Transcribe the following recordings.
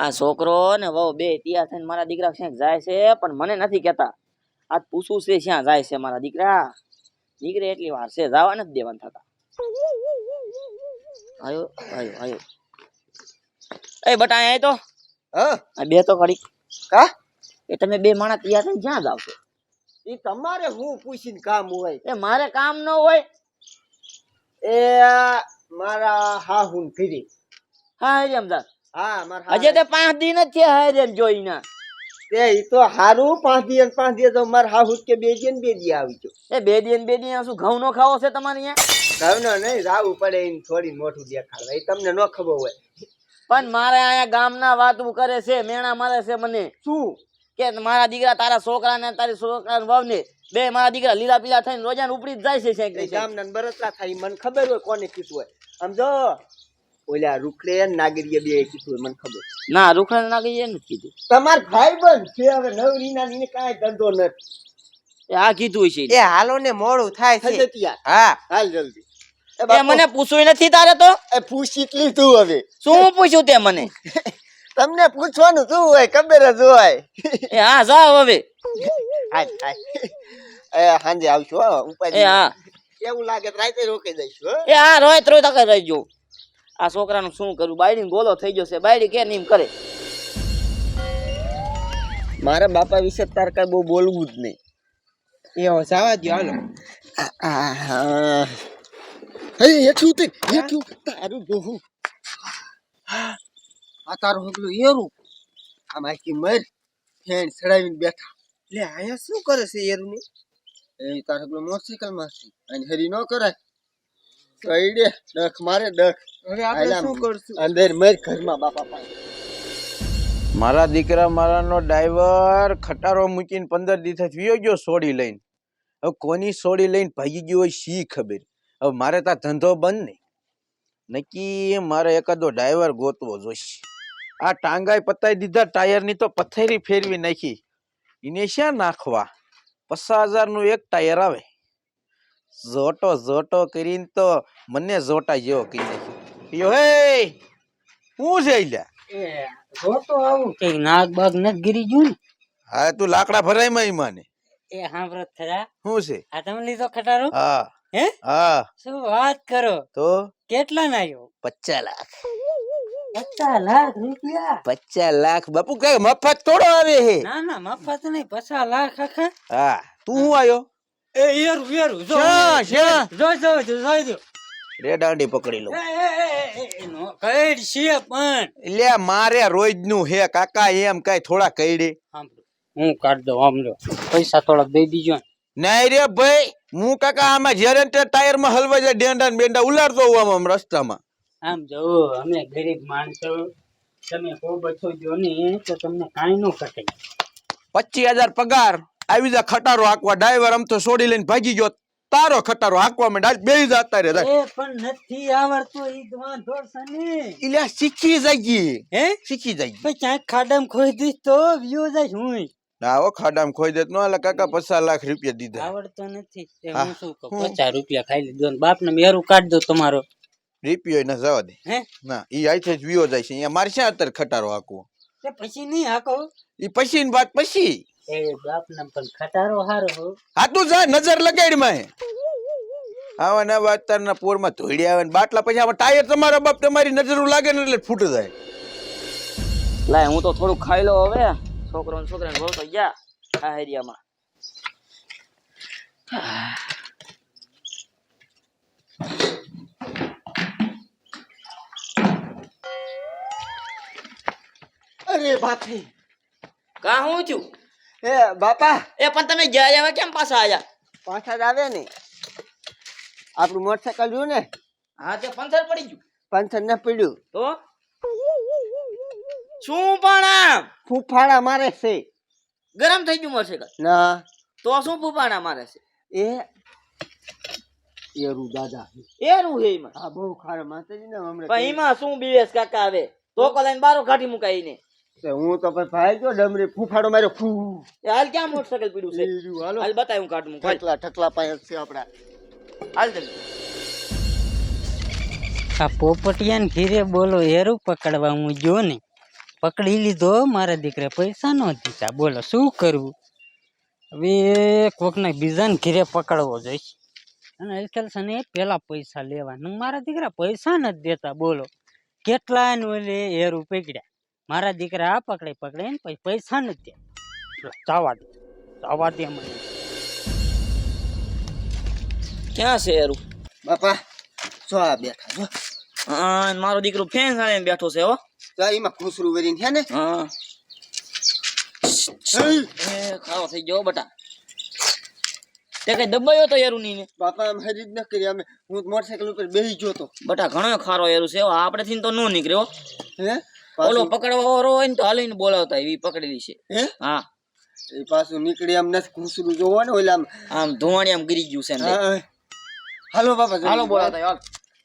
આ છોકરો ને વહુ બે તૈયાર થઈને મારા દીકરા ક્યાંક જાય છે પણ મને નથી કહેતા. આજ પૂછવું છે ક્યાં જાય છે મારા દીકરા? દીકરે એટલી વાર છે જવા નથી દેવાના થતા. આયો આયો આયો. એ બટા અહીંયા તો. હા? બે તો ખડી કા? એ તમે બે માણસ તૈયાર થઈને ક્યાં જાવ છો? એ તમારે હું પૂછીને કામ હોય? એ મારે કામ ન હોય. એ મારા હા હું ફીરી. હા મારા હજે તે પાંચ દિન જ છે હરિયમ જોઈના. તે ઈ તો હારું પાંચ દિવસ પાંચ દિવસ તો મારા કે બે દિન બે દી આવી ગયો. એ બે દિન બે દિન શું ઘઉં નો ખાવો છે તમારે અહીંયા? ઘરનો નહીં રાવું પડે એને થોડી મોટું દેખાડવા. એ તમને ન ખબર હોય. પણ મારે અહીંયા ગામના વાતું કરે છે મેણા મારે છે મને. શું? કે મારા દીકરા તારા છોકરા ને તારી છોકરા વાવ ને બે મારા દીકરા લીલા પીલા થઈને રોજાને ઉપડી જ જાય છે ને. ગામના ને થાય મને ખબર હોય કોને કીધું હોય. આમ જો ઓલા રૂખડે નાગરીએ બે કીધું મને ખબર. ના રૂખડા નાગરીએ નથી કીધું. તમાર ભાઈ બંધ છે હવે નવરીના ને કાંઈ ધંધો નથી. એ આ કીધું છે એ હાલો ને મોડું થાય છે. હા. હાલ જલ્દી. એ મને પૂછવું નથી તારે તો? એ પૂછી લીધું હવે. શું પૂછ્યું તે મને? તમને પૂછવાનું શું હોય ખબર જ હોય. એ હા જાવ હવે. હાય હાય એ સાંજે આવશું હો ઉપાધિ એ હા. એવું લાગે તો રાતે રોકી દઈશું એ હા રોય ત્રોય તકે રહેજો આ છોકરાનું શું કરું? બાયડી ગોલો થઈ ગયો છે. બાયડી કે નીમ કરે? મારા બાપા વિશે તાર કઈ બહુ બોલવું જ નહીં. એવો જવા દો હાલો. આહા. હે હેઠું ઉતર હેઠું તારું જોહું. આ તારું હગલું એરું. આ આખી મર ફેન ચડાવીને બેઠા. લે અહીંયા શું કરે છે એરુની? એ તાર હગલું મોટરસાઇકલમાં છે. અને હરી ન કરાય. કઈ દે ડખ મારે ડખ. હવે આપણે શું કરશું? અંદર મર ઘરમાં બાપા પાસે. મારા દીકરા મારાનો ડ્રાઈવર ખટારો મૂકીને પંદર દિવસ વિયો ગયો સોડી લઈને. હવે કોની સોડી લઈને ભાગી ગયો હોય શી ખબર? હવે મારે ત્યાં ધંધો બંધ નહીં. નક્કી મારે એકાદો ડ્રાઈવર ગોતવો જોઈશે. આ ટાંગાઈ પતાઈ દીધા ટાયરની તો પથ્થરી ફેરવી નાખી. એને શ્યાં નાખવા? પચાસ હજારનું એક ટાયર આવે. જોટો જોટો કરીને તો મને જોટા જેવો કહી નાખ્યો. યો હે હું છે લ્યા કે નાગ બાગ ન ગીરી જુ ને? હા તું લાકડા ભરાયમાં માને એ સાંભળો થરા શું છે? આ તમે લીધો ખટારો? હા. હે? હા. શું વાત કરો? તો? કેટલા ના આવ્યો પચાસ લાખ. પચાસ લાખ રૂપિયા? પચાસ લાખ. બાપુ કઈ મફત થોડો આવે હે? ના ના મફત નહીં પચાસ લાખ આખા. હા. તું હું આવ્યો એ યાર યાર જો શ્યાં જો જો જો જોઈ રે દાંડી પકડી લો. એ, એ, એ, એ, એ, નો કઈડ છે પણ. લે મારે રોજનું હે કાકા એમ કઈ થોડા કઈડે. હું કાઢ દઉં લો પૈસા થોડા દઈ દીજો નહીં રે ભાઈ હું કાકા આમાં જ્યારે તે ટાયરમાં હલવા જાય ડેંડા ને બેંડા ઉલાડતો હોઉં આમ આમ રસ્તામાં. આમ જો અમે ગરીબ માણસો. તમે કો બચો જો ને તો તમને કાંઈ નો કટે પચીસ હજાર પગાર. આવી જા ખટારો હાંકવા. ડ્રાઈવર આમ તો છોડી લઈને ભાગી ગયો. તારો ખટારો હાંકવા માં બે જતા રે એ પણ નથી આવડતું ઈ જ વાંધો છે ને ઇલ્યા શીખી જાય હે? શીખી જાય પછી ક્યાંક ખાડામાં ખોઈ દઈશ તો વ્યૂ જાય હું ના હો ખાડામાં ખોઈ દેત નો એટલે કાકા પચાસ લાખ રૂપિયા દીધા. આવડતો નથી. તે હા. હું શું કહું? હું? પચાસ રૂપિયા ખાઈ લીધો બાપ ને મેરું કાઢ દો તમારો. રૂપિયો ના જવા દે. હે? ના ઈ આઈથી જ વિયો જાય છે. અહીંયા મારે શા અત્યારે ખટારો હાંકવો? તે પછી નહીં હાકો. ઈ પછી ની વાત પછી. એ બાપ ને પણ ખટારો હારો હો. હા તું જા નજર લગાડમાં આવા ના વાત તારના પોરમાં ધોઈડી આવે ને બાટલા પછી આમાં ટાયર તમારા બાપ તમારી નજર લાગે ને એટલે ફૂટ જાય. લાય હું તો થોડું ખાઈ લો હવે. છોકરો ને છોકરા ને તો ગયા આ એરિયામાં. અરે બાપી કા હું છું? એ બાપા. એ પણ તમે ગયા હવે કેમ પાછા આયા? પાછા જ આવે ને. આપણું મોટરસાયકલ જોયું ને? હા તે પંથર પડી ગયું. પંથર ન પીડ્યું. તો? શું પણ ફૂફાડા મારે છે. ગરમ થઈ ગયું મળશે ના. તો શું ફૂફાડા મારે છે? એ એરું દાદા એરું હે એમાં? આ બહુ ખારા માતાજી ને પણ એમાં શું બીએસ કાકા આવે? તો લઈને બારો કાઢી મુકાઈને હું તો પછી ભાઈ ગયો ડમરી ફૂફાડો માર્યો ફૂ. એ હાલ ક્યાં મોટરસાયકલ પીડું છે? રહ્યું, હાલો. હાલ બતાય હું કાઢું ઠકલા ઠકલા પાય છે આપડા હાલ જલ્દી આ પોપટિયાને ઘીરે બોલો હેરું પકડવા હું જો ને. પકડી લીધો મારા દીકરા પૈસા ન દીધા. બોલો શું કરવું? હવે કોકને બીજાને ઘીરે પકડવો જઈશ. અને અલકેલ છે ને પેલા પૈસા લેવા ને મારા દીકરા પૈસા નથી દેતા બોલો. કેટલા ને ઓલે એરું પકડ્યા? મારા દીકરા આ પકડે પકડે ને પછી પૈસા નથી દે. જવા દે. જવા દે મને. ક્યાં છે એરું બાપા જો આ બેઠા જો. હા મારો દીકરો ફેન સાળીને બેઠો છે હો. તો એમાં ખુસરું વેરીને છે ને? હા. એ ખાવો થઈ ગયો બટા. તે કઈ દબાયો તો એરું નહીં ને? બાપા આમ હરી જ ન કરી અમે હું મોટરસાયકલ ઉપર બેસી ગયો તો. બટા ઘણો ખારો એરું છે આપણે થી તો નો નીકળ્યો હે? ઓલો પકડવા વાળો હોય ને તો હાલીને બોલાવતા એવી પકડેલી છે. હા? એ પાછું નીકળી આમ નથી કૂસરું જોવો ને ઓલા આમ આમ ધોવાણી આમ ગીરી ગયું છે હા. હાલો બાપા હાલો બોલાવતા હાલ.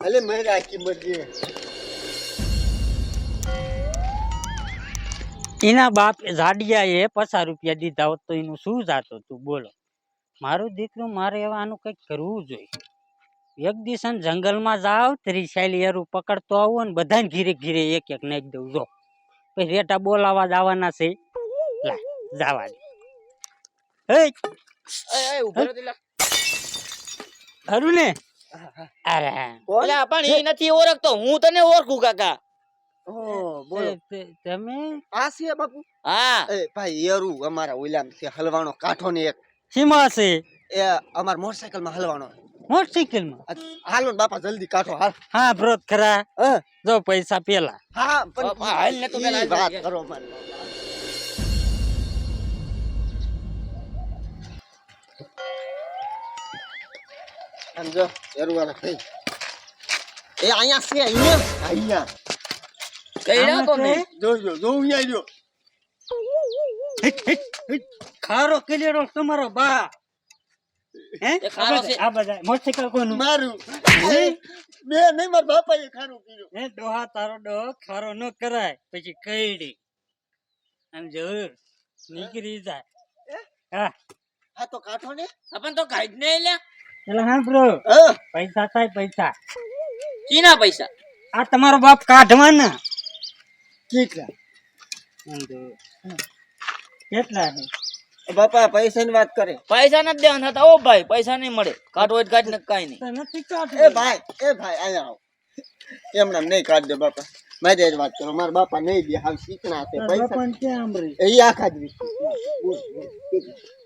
હાલે મેં રાખી મરજી. એના બાપ જાડિયાએ પચાસ રૂપિયા દીધા હોત તો એનું શું જાતું તું બોલો. મારું દીકરું મારે એવા આનું કંઈક કરવું જોઈએ. એક દિવસ આમ જંગલમાં જાવ ત્રિશાલી એરું પકડતો આવું ને બધાને ઘીરે ઘીરે એક એક નાખી દઉં. જો. પછી રેટા બોલાવા જવાના છે. લા જવા દે હે એ એ ઊભો રહો તે લા. ખરું ને અરે. અલા, પણ એ નથી ઓળખતો. હું તને ઓળખું કાકા. તમે? આ છે બાપુ? હા. ભાઈ એરું અમારા ઓલામ છે હલવાનો કાંઠો ને એક. સીમા છે? એ અમાર મોટરસાયકલમાં હલવાનો. મોટરસાઇકલમાં માં હાલો બાપા જલ્દી કાઢો હાલ. હા બ્રોત ખરા. જો પૈસા પેલા. હા પણ હાલ ને તો પેલા વાત. કરો મને. સમજો જો એરુવાળા ભાઈ એ અહીંયા છે અહીંયા? અહીંયા. કઈ ના તો ને જો જો જો અહીંયા રહ્યો. ખારો કલેરો તમારો બા. કોનું મારું. બે નહીં મારા ખારું પીધું. હે ડોહા તારો ખારો ન કરાય. પછી કઈડી. આમ જો નીકળી જાય. હા? હા. તો કાઢો ને. આપણ તો કાઢ ને લ્યા. એટલે હા બ્રો. હા. પૈસા થાય પૈસા. કીના પૈસા? આ તમારો બાપ કાઢવાના. કેટલા? કેટલા? છે પૈસા ની વાત કરે. પૈસા નથી દેવાના હતા ઓ ભાઈ પૈસા નહીં મળે. કાઢો હોય કાઢ ને કઈ નહીં. એ ભાઈ એ ભાઈ અહીંયા આવો. એમને નહીં કાઢ દે બાપા. મારી જ વાત કરો. મારા બાપા નહીં દે હાવ શીખના છે પૈસા. બાપાને ક્યાં આંબરી? એ આખા જ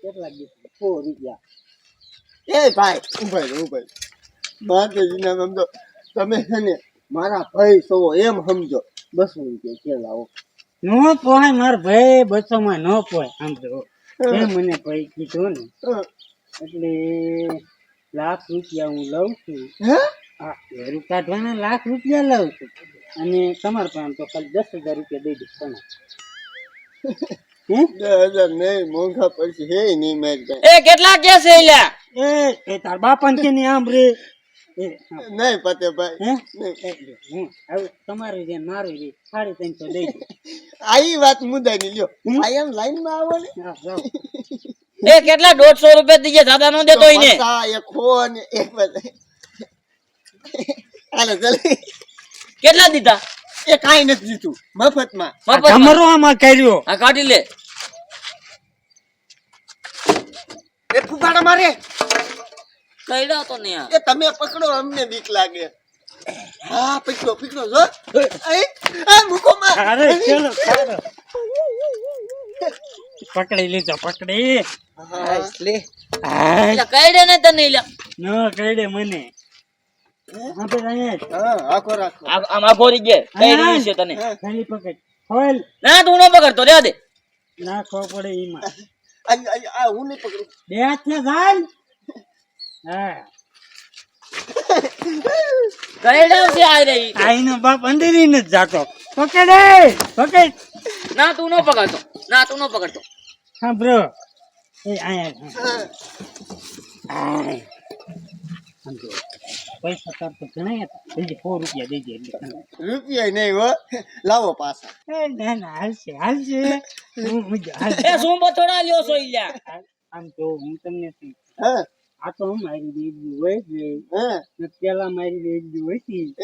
કેટલા દિવસ? સો રૂપિયા. એ ભાઈ ઉભાઈ ઉભાઈ માતાજીના સમજો તમે છે ને મારા ભાઈ છો એમ સમજો. બસો રૂપિયા કે લાવો નો પોહાય મારા ભાઈ બસો માં ન પોહાય. એ મને ભાઈ કીધું ને. એટલે લાખ રૂપિયા હું લઉં છું. હા? ઘેરું કાઢવાના લાખ રૂપિયા લઉં છું. અને તમારે પણ તો ખાલી દસ હજાર રૂપિયા દઈ દઈશ તમે. હજાર નહીં મોંઘા પડશે હે નહીં મારી કેટલા કે છે લ્યા? એ તાર બાપાને કે નહીં આમ રે? નહીં પતે ભાઈ. નહીં. હું. હવે તમારું જે મારું રે સાડી ત્રણસો લઈ આવી વાત મુદ્દા ની લ્યો આઈ એમ લાઈનમાં આવો ને. એ કેટલા દોઢસો રૂપિયા દીજે દાદા નો દેતો હોય એક ખો ને એક બધા. હાલો જલ્દી કેટલા દીધા? એ કાઈ નથી જીતું મફતમાં. માં. તમારો આમાં કર્યો. આ કાઢી લે. એ ફુગાડા મારે. કઈડા તો ને કે તમે પકડો અમને બીક લાગે. હા પકડો પકડો જો. એ, આ મૂકો માં અરે ચલો ચાલો. પકડી લીધો પકડી. લે. એટલે કઈડે ને તને લે ન કઈડે મને. પકડ. આઈનો બાપ ઈ નથી જાતો. પકડે પકડ ના તું નો પકડતો. ના તું નો પકડતો. હા બ્રો એ આયા આય પૈસા તાર તો ઘણા હતા. સો રૂપિયા દઈ દે એટલે. તને. રૂપિયા નહીં હો. લાવો પાછા. એ ના ના હાલશે હાલશે. હું હાલશે. શું બથોડા લ્યો છો લ્યા આમ તો હું તમને શું હા. આ તો મારી બેબી હોય જ હા. ને પેલા મારી બેબી હોય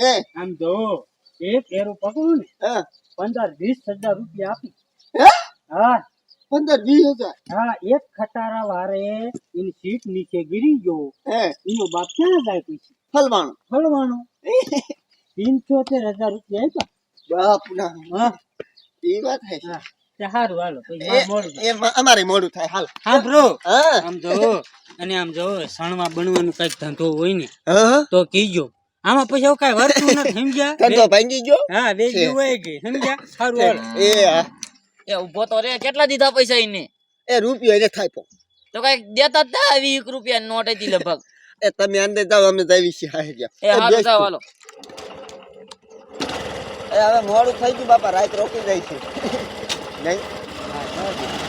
એ આમ તો એક એરો પકડું ને. હા. પંદર વીસ હજાર રૂપિયા આપી. હે? હા. પંદર વીસ હજાર? હા એક ખટારા વારે એની સીટ નીચે ગીરી ગયો. હે. એનો બાપ ક્યાં જાય પછી? ફલવાનું. ફળવાનો પંચોતેર હજાર રૂપિયા આપ્યા. બાપ ના હા. એ વાત હે. હા. સારું હાલો પછી એ મારે મોડું થાય. એ અમારે મોડું થાય હાલ. હા બ્રો. આમ જો અને આમ જો સણમાં બનવાનું કંઈક ધંધો હોય ને તો કીજો. આમાં પછી એવું કઈ વર્તું નથી સમજ્યા? ધંધો ભાંગી ગયો? હા બે હોય ગઈ સમજ્યા? સારું હાલો. એ એ ઊભો તો રે કેટલા દીધા પૈસા એને? એ રૂપિયો એને થાય તો કંઈક દેતા જ તા વીસ રૂપિયા નોટ હતી લગભગ. એ તમે અંદર જાઓ અમે છીએ ગયા એ જાવ હાલો. એ હવે મોડું થઈ ગયું બાપા રાત રોકી જાય છે નહીં હા, બરાબર.